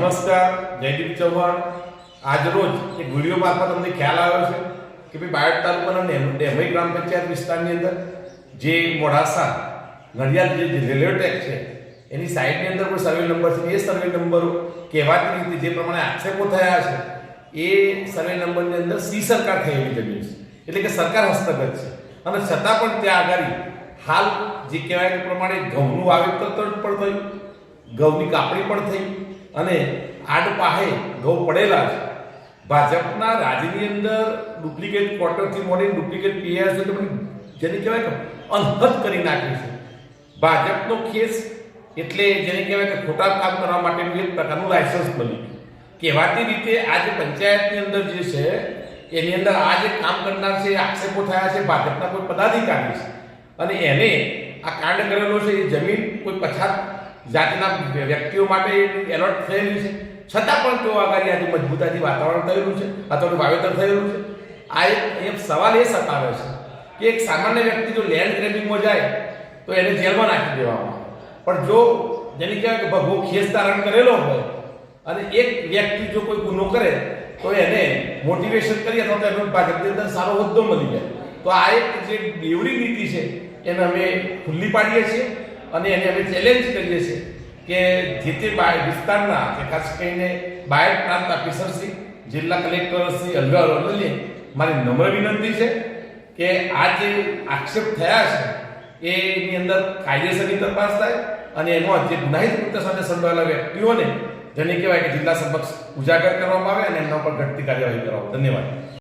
નમસ્કાર જયદીપ ચૌહાણ. આજરોજ એક વીડિયો મારફત અમને ખ્યાલ આવ્યો છે કે ભાઈ બાયડ તાલુકાના ડેમઈ ગ્રામ પંચાયત વિસ્તારની અંદર જે મોડાસા નડિયાદ જે રેલવે ટ્રેક છે, એની સાઈડની અંદર કોઈ સર્વે નંબર છે? એ સર્વે નંબરો કહેવાતી રીતે જે પ્રમાણે આક્ષેપો થયા છે, એ સર્વે નંબરની અંદર સી સરકાર થયેલી જમીન છે. એટલે કે સરકાર હસ્તગત છે. અને છતાં પણ ત્યાં આગળ હાલ જે કહેવાય તે પ્રમાણે ઘઉંનું વાવેતર પણ થયું, ઘઉંની કાપણી પણ થઈ અને આડ પાહે ઘઉં પડેલા છે. ભાજપના રાજ્યની અંદર ડુપ્લિકેટ ક્વાર્ટરથી મોડી ડુપ્લિકેટ પીઆર સુધી જેને કહેવાય કે અનહદ કરી નાખી છે. ભાજપનો કેસ એટલે જેને કહેવાય કે ખોટા કામ કરવા માટેનું એક પ્રકારનું લાયસન્સ બની કહેવાતી રીતે આજે પંચાયતની અંદર જે છે, એની અંદર આ જે કામ કરનાર છે આક્ષેપો થયા છે, ભાજપના કોઈ પદાધિકારી છે. અને એને આ કાંડ કરેલો છે, એ જમીન કોઈ પછાત જાતના વ્યક્તિઓ માટે એલર્ટ થયેલી છે. છતાં પણ તેઓ આગળ આજે મજબૂતાથી વાતાવરણ થયેલું છે અથવા વાવેતર થયેલું છે. આ એક એક સવાલ એ સતાવે છે કે એક સામાન્ય વ્યક્તિ જો લેન્ડ ગ્રેબિંગમાં જાય, તો એને જેલમાં નાખી દેવામાં પણ જો જેને કહેવાય કે ભગવો ખેસ ધારણ કરેલો હોય અને એક વ્યક્તિ જો કોઈ ગુનો કરે, તો એને મોટિવેશન કરી અથવા તો એનો ભાજપની અંદર સારો હોદ્દો મળી જાય. તો આ એક જે દેવરી નીતિ છે, એને અમે ખુલ્લી પાડીએ છીએ. અને એને અમે ચેલેન્જ કરીએ છીએ કે જે તે વિસ્તારના કે ખાસ કરીને બાયડ પ્રાંત ઓફિસરશ્રી જિલ્લા કલેક્ટરશ્રી અલગા અરવલ્લી મારી નમ્ર વિનંતી છે કે આ જે આક્ષેપ થયા છે, એની અંદર કાયદેસરની તપાસ થાય અને એમાં જે ગુનાહિત કૃત્ય સાથે સંકળાયેલા વ્યક્તિઓને જેને કહેવાય કે જિલ્લા સમક્ષ ઉજાગર કરવામાં આવે અને એમના પર ઘટતી કાર્યવાહી કરવામાં ધન્યવાદ.